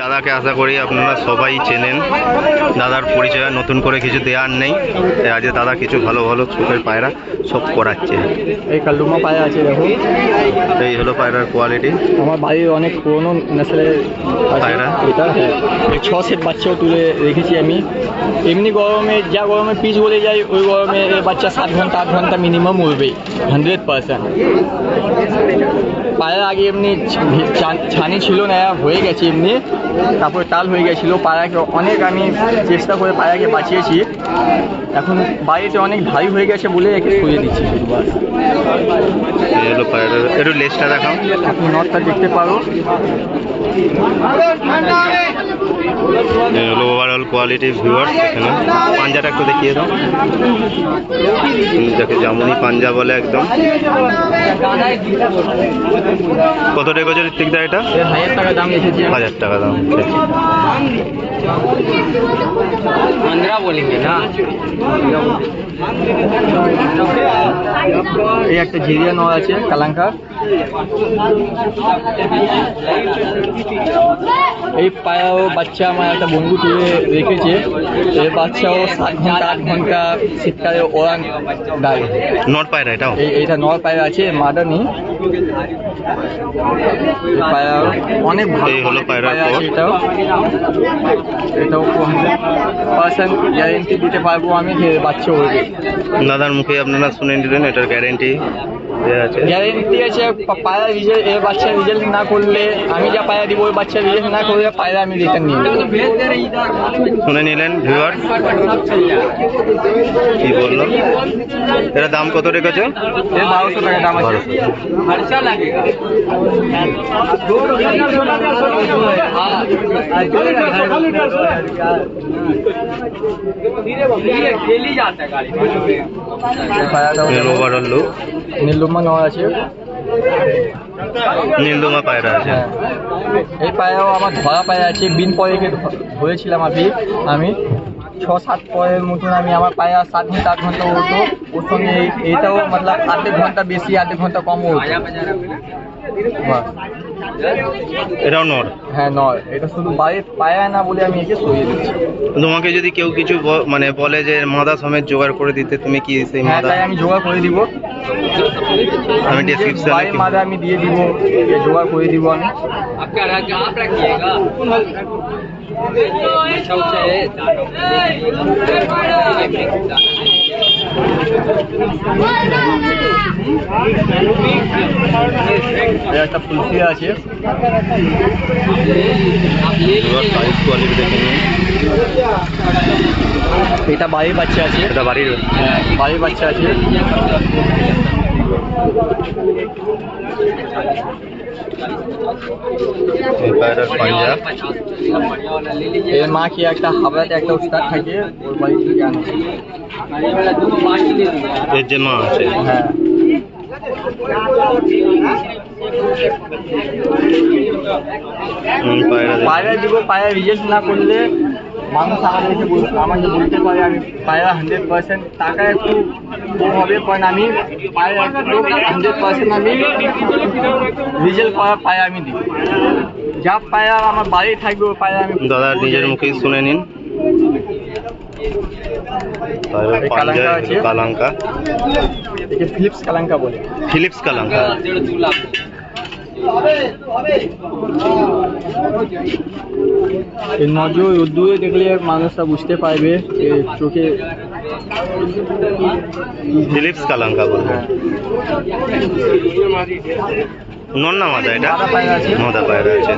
দাদাকে আশা করি আপনারা সবাই চেনেন। দাদার পরিচয় নতুন করে কিছু দেওয়ার নেই। তাই আজকে দাদা কিছু ভালো ভালো চোখের পায়রা সব করাচ্ছে। এই কাল্লুমা পায়ে আছে দেখো। এই হলো পায়রার কোয়ালিটি আমার বাড়ির অনেক পুরনো নেসলের পায়রা? এটা হ্যাঁ। এই ছ সেট বাচ্চাও তুলে রেখেছি আমি। এমনি গরমে যা গরমে পিচ বলে যায় ওই গরমে বাচ্চা সাত ঘণ্টা আট ঘণ্টা মিনিমাম উঠবেই হান্ড্রেড পার্সেন্ট পায়ের আগে এমনি ছানি ছিল না হয়ে গেছে এমনি। তারপরে তাল হয়ে গেছিল পায়রাকে অনেক আমি চেষ্টা করে পায়রাকে বাঁচিয়েছি। এখন বাড়িতে অনেক ভারী হয়ে গেছে বলে একে সরিয়ে দিচ্ছি। একটু লেজটা দেখাও। আপনি নটটা দেখতে পারো। হলো ওভারঅল কোয়ালিটি ভিউয়ার এখানে। পাঞ্জাটা একটু দেখিয়ে দাও। যাকে জামুনি পাঞ্জা বলে একদম। কত রেগজের টিকদা এটা? হাজার টাকা দাম হাজার টাকা দাম। पंद्रह बोलेंगे ना এই একটা ঝিরিয়া নর আছে কালাঙ্কা এই পায়াও বাচ্চা আমার একটা বন্ধু তুলে রেখেছে এই বাচ্চাও সাত ঘন্টা আট ঘন্টা শীতকালে ওরান দেয় নট পায়রা এটাও এই এইটা নর পায়রা আছে মাদা নেই এই পায়রা অনেক ভালো হলো পায়রা এটাও। এটাও পার্সেন্ট গ্যারেন্টি দিতে পারব আমি যে বাচ্চা উঠবে দাদার মুখে আপনারা শুনে নিলেন এটার গ্যারেন্টি গ্যারেন্টি আছে। পায়রা রিজাল্ট এ বাচ্চা রেজাল্ট না করলে আমি যা পায়রা দিব ওই বাচ্চা রেজাল্ট না করলে পায়রা আমি রিটার্ন নিয়ে শুনে নিলেন ভিউয়ার কি বলল? এটা দাম কত রেখেছে? বারোশো টাকা দাম আছে। এর ওভারঅল লুক নীলুম্মা নর আছে নীলদোমা পায়রা আছে। হ্যাঁ। এই পায়রাও আমার ধরা পায়রা আছে, বিন পরেকে ধ- ধরেছিলাম আমি আমি। ছ সাত পরের মতন আমি আমার পায়রা সাত ঘণ্টা আট ঘণ্টা উঠতো ওর সঙ্গে এই- এইটাও মতলব আধেক ঘণ্টা বেশি আধেক ঘণ্টা কম উঠতো এটাও নর? হ্যাঁ এটা শুধু বাড়ির পায়রা না বলে আমি একে সরিয়ে দিচ্ছি। তোমাকে যদি কেউ কিছু মানে বলে যে মাদা সমেত জোগাড় করে দিতে তুমি কি সেই হ্যাঁ মাদা? আমি জোগাড় করে দিব। আমি বাড়ির মাদা আমি দিয়ে দিব জোগাড় করে দিব আমি। এর একটা ফুলসি আছে সাইজ কোয়ালিটি দেখে নিন এটা বাড়ির বাচ্চা আছে এটা বাড়ির হ্যাঁ বাড়ির বাচ্চা আছে এই পায়রার পাঞ্জা এর মা কি একটা হাবড়াতে একটা উস্তাদ থাকে? ওর বাড়ি থেকে এর যে মা আছে। হ্যাঁ। পায়রা দিব পায়রা রিজেক্ট না করলে মানুষ আমাদের এসে বল- আমাকে বলতে পারে আমি পায়রা হান্ড্রেড পার্সেন্ট টাকা একটু হবে কারণ আমি হান্ড্রেড পার্সেন্ট আমি রিজাল্ট করা পায়ে আমি দিই। যা পায়ে আমার বাড়ি থাকবে ওই পায়ে আমি দাদা নিজের মুখেই শুনে নিন। কালাঙ্কা ফিলিপস কালাঙ্কা বলে। ফিলিপস কালাঙ্কা। এই নজর রোদ্দুরে দেখলে মানুষরা বুঝতে পারবে যে চোখে ফিলিপস কালাঙ্কা বলে। হ্যাঁ। নন না মাদা এটা? মাদা পায়রা আছে।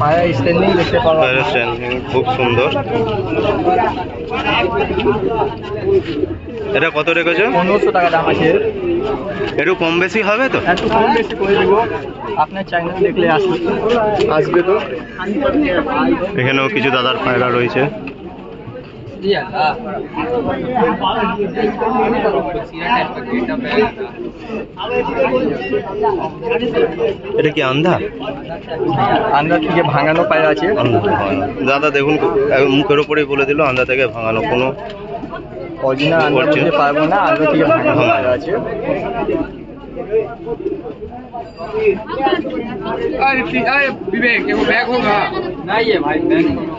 পায়রা স্ট্যান্ডিং দেখতে পারো পায়রা স্ট্যান্ডিং খুব সুন্দর। এটা কত রেখেছো? পনেরোশো টাকা দাম আছে। একটু কম বেশি হবে তো? একটু কম বেশি করে দিব। আপনার চ্যানেল দেখলে আসবে। আসবে তো? এখানেও কিছু দাদার পায়রা রয়েছে। এটা কি আন্ধা? আন্দার থেকে ভাঙানো পায়রা আছে। দাদা দেখুন মুখের উপরেই বলে দিল আন্ধা থেকে ভাঙানো কোনো অরিজিনাল আন্দা Original? বলতে পারবো না আন্দা থেকে ভাঙানো পায়রা আছে विवेक देखो बैग होगा नहीं है भाई बैग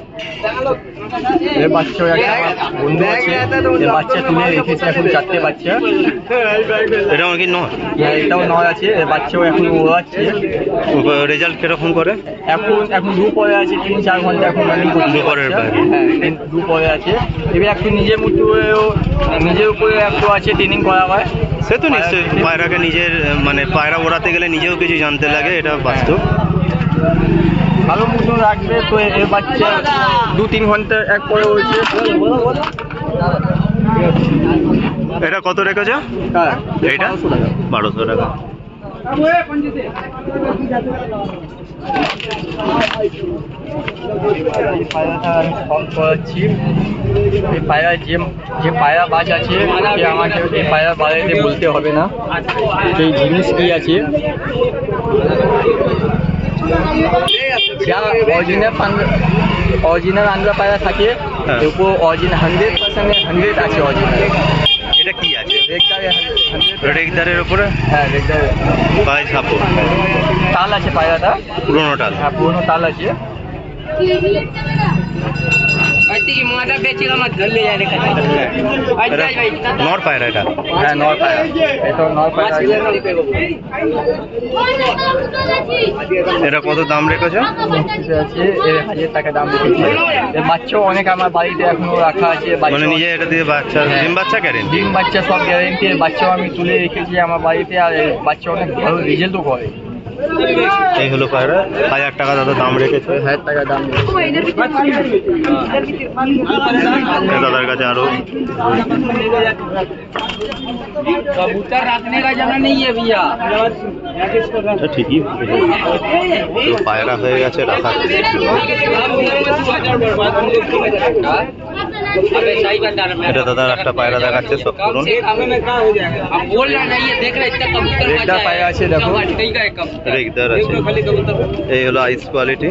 এর বাচ্চা একটা বন্ধু আছে। এর বাচ্চা তুলে রেখেছে এখন চারটে বাচ্চা। এটা আমার কি নয়? হ্যাঁ, এটাও নয় আছে। এর বাচ্চাও এখন ওড়াচ্ছে রেজাল্ট কীরকম করে? এখন এখন দু পরে আছে তিন চার ঘণ্টা এখন রানিং। হ্যাঁ দু পরে আছে। এবার একটু নিজের মতো নিজের উপরে একটু আছে ট্রেনিং করা হয় সে তো নিশ্চয়ই পায়রাকে নিজের মানে পায়রা ওড়াতে গেলে নিজেও কিছু জানতে লাগে এটা বাস্তব। ভালো মতো রাখবে তো এর বাচ্চা দু তিন ঘণ্টা এক পরে হয়েছে এটা কত রেখেছে? হ্যাঁ। এইটা? বারোশো টাকা। এই পায়রা যে যে পায়রা বাজ আছে সে আমাকে এই পায়রা বলতে হবে না। সেই জিনিস কি আছে? অরিজিনাল অরিজিনাল আন্দ্রা পায়রা থাকে হ্যাঁ। উপর অরিজিনাল হান্ড্রেড পার্সেন্ট হান্ড্রেড আছে অরিজিনাল এটা কি আছে? রেগদারের উপরে? হ্যাঁ রেগদারে পায়ে ছাপো তাল আছে পায়রাটা। পুরোনো তাল। হ্যাঁ পুরোনো তাল আছে। নর পায়রা এটা হ্যাঁ নর পায়রা এটা নর পায়রা এটা কত দাম রেখেছে আছে এর হাজার টাকা দাম রেখেছি বাচ্চাও অনেক আমার বাড়িতে এখনও রাখা আছে মানে নিজে এটা দিয়ে বাচ্চা। ডিম বাচ্চা গ্যারেন্টি ডিম বাচ্চা সব গ্যারেন্টি বাচ্চাও আমি তুলে রেখেছি আমার বাড়িতে আর বাচ্চা অনেক ভালো রেজাল্টও করে এই হলো পায়রা হাজার টাকা দাদা দাম রেখেছে হাজার টাকা দাম রেখেছি। এই দাদার কাছে আরো कबूतर रखने का जगह नहीं है भैया এটা ঠিকই তো পায়রা হয়ে গেছে রাখা এটা দাদার একটা পায়রা দেখাচ্ছে সব পায়রা আছে দেখো। এই হলো আইস কোয়ালিটি।